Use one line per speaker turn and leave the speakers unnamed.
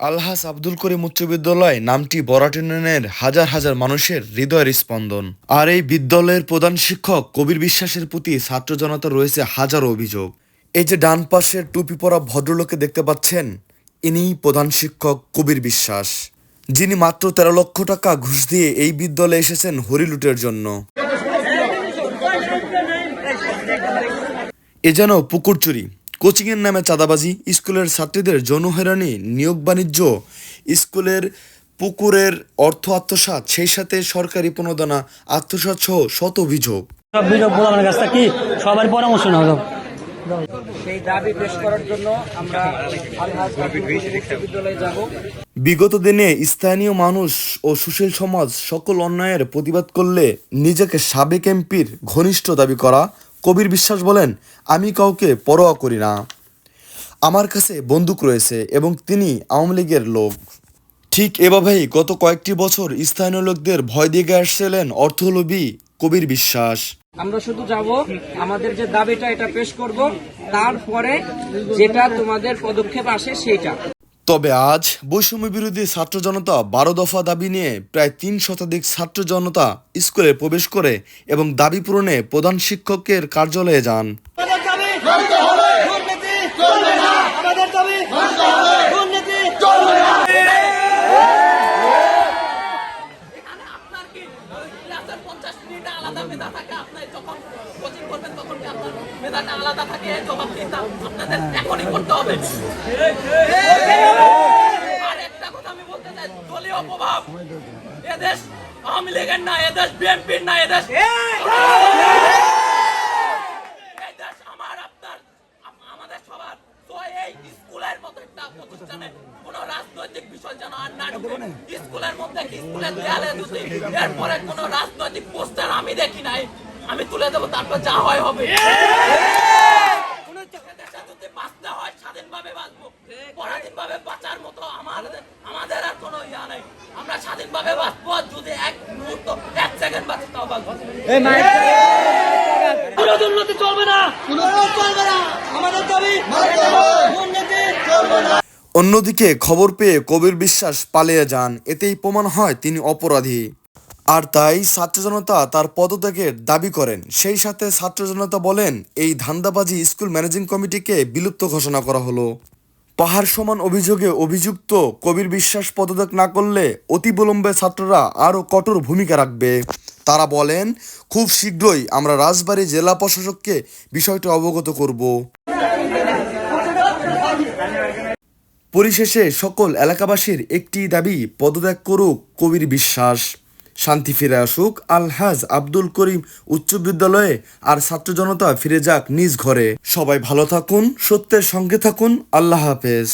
আলহাস আব্দুল করিম উচ্চ বিদ্যালয় নামটি বরাট ইউনিয়নের হাজার হাজার মানুষের হৃদয়ের স্পন্দন। আর এই বিদ্যালয়ের প্রধান শিক্ষক কবির বিশ্বাসের প্রতি ছাত্র জনতা রয়েছে হাজারো অভিযোগ। এই যে ডান পাশের টুপি পরা ভদ্রলোকে দেখতে পাচ্ছেন, ইনিই প্রধান শিক্ষক কবির বিশ্বাস, যিনি মাত্র তেরো লক্ষ টাকা ঘুষ দিয়ে এই বিদ্যালয়ে এসেছেন হরিলুটের জন্য। এ যেন পুকুর চুরি। কোচিংয়ের নামে চাঁদাবাজি স্কুলের ছাত্রীদের যৌন হয়রানি নিয়োগ বাণিজ্য স্কুলের পুকুরের অর্থ আত্মসাৎ সেই সাথে সরকারি প্রণোদনা আত্মসাৎ সহ শত অভিযোগ।
সব বিলোপ বলার কাছটা কি সবার পরামর্শ নেওয়া
সেই দাবি পেশ করার জন্য আমরা আলহাজ আব্দুল করিম উচ্চ বিদ্যালয়ে যাব।
বিগত দিনে স্থানীয় মানুষ ও সুশীল সমাজ সকল অন্যায়ের প্রতিবাদ করলে নিজেকে সাবেক এমপির ঘনিষ্ঠ দাবি করা কবির বিশ্বাস বলেন, আমি কাউকে পরোয়া করি না। আমার কাছে বন্দুক রয়েছে এবং তিনি আওয়ামী লীগের লোক। ঠিক এভাবেই গত কয়েকটি বছর স্থানীয় লোকদের ভয় দিয়ে আসছিলেন অর্থলোভী কবির বিশ্বাস।
আমরা শুধু যাব, আমাদের যে দাবিটা এটা পেশ করব, তারপরে যেটা তোমাদের পদক্ষেপ আসে সেইটা।
তবে আজ বৈষম্য বিরোধী ছাত্র জনতা বারো দফা দাবি নিয়ে প্রায় তিন শতাধিক ছাত্র জনতা স্কুলে প্রবেশ করে এবং দাবি পূরণে প্রধান শিক্ষকের কার্যালয়ে যান
আমাদের দাবি মানতে হবে দুর্নীতি চলবে না আমাদের দাবি মানতে হবে দুর্নীতি চলবে না
এখানে আপনার কি ক্লাসের পঞ্চাশ মিনিট আলাদা মেধা থাকে আপনার যখন কোচিং করবেন তখন কি আপনার। মেধাটা আলাদা থাকে এই আপনাদের এখনই করতে হবে। আর একটা কথা আমি বলতে চাই দলীয় প্রভাব। এদেশ আওয়ামী লীগের না এদেশ বিএনপির না এদেশ এই দেশ আমার আপনার আম- আমাদের সবার। স্কুলের মধ্যে স্কুলের দেয়ালে এরপরে কোন রাজনৈতিক পোস্টার আমি দেখি নাই। আমি তুলে দেবো তারপর যা হয় হবে। বাঁচতে হয় স্বাধীনভাবে বাঁচবো। পরাধীনভাবে বাঁচার মতো আমাদের আমাদের আর কোনো ইয়া নেই। আমরা স্বাধীনভাবে বাঁচবো যদি এক মুহূর্ত এক সেকেন্ড বাঁচি তাও বাঁচবো।
কোনো দুর্নীতি চলবে না। চলবে না। আমাদের দাবি দুর্নীতি চলবে না।
অন্যদিকে খবর পেয়ে কবির বিশ্বাস পালিয়ে যান। এতেই প্রমাণ হয় তিনি অপরাধী। আর তাই ছাত্র জনতা তার পদত্যাগের দাবি করেন। সেই সাথে ছাত্র জনতা বলেন, এই ধান্দাবাজি স্কুল ম্যানেজিং কমিটিকে বিলুপ্ত ঘোষণা করা হলো। পাহাড় সমান অভিযোগে অভিযুক্ত কবির বিশ্বাস পদত্যাগ না করলে অতি বিলম্বে ছাত্ররা আরও কঠোর ভূমিকা রাখবে। তারা বলেন, খুব শীঘ্রই আমরা রাজবাড়ী জেলা প্রশাসককে বিষয়টি অবগত করব। পরিশেষে সকল এলাকাবাসীর একটি দাবি, পদত্যাগ করুক কবির বিশ্বাস। শান্তি ফিরে আসুক। আলহাজ আব্দুল করিম উচ্চ বিদ্যালয়ে আর ছাত্র জনতা ফিরে যাক নিজ ঘরে। সবাই ভালো থাকুন, সত্যের সঙ্গে থাকুন। আল্লাহ হাফেজ।